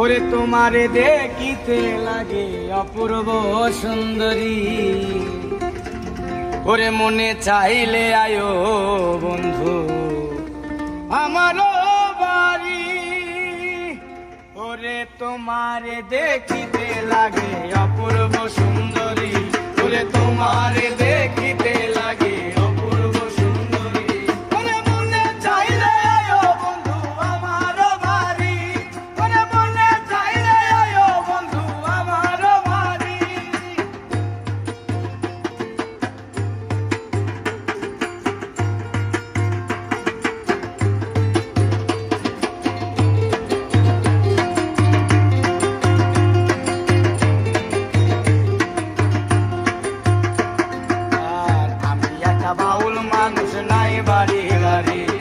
ওরে তোমারে দেখিতে লাগে অপূর্ব সুন্দরী। ওরে মনে চাইলে আয়ো বন্ধু, আমারও বাড়ি। ওরে তোমারে দেখিতে লাগে অপূর্ব সুন্দরী। ওরে তোমারে লাগে माऊल माणूस नाही बारी रे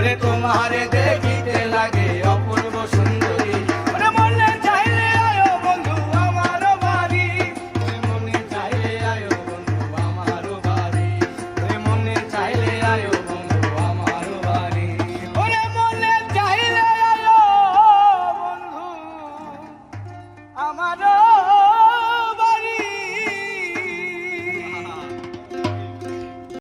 बोले तुम्हारे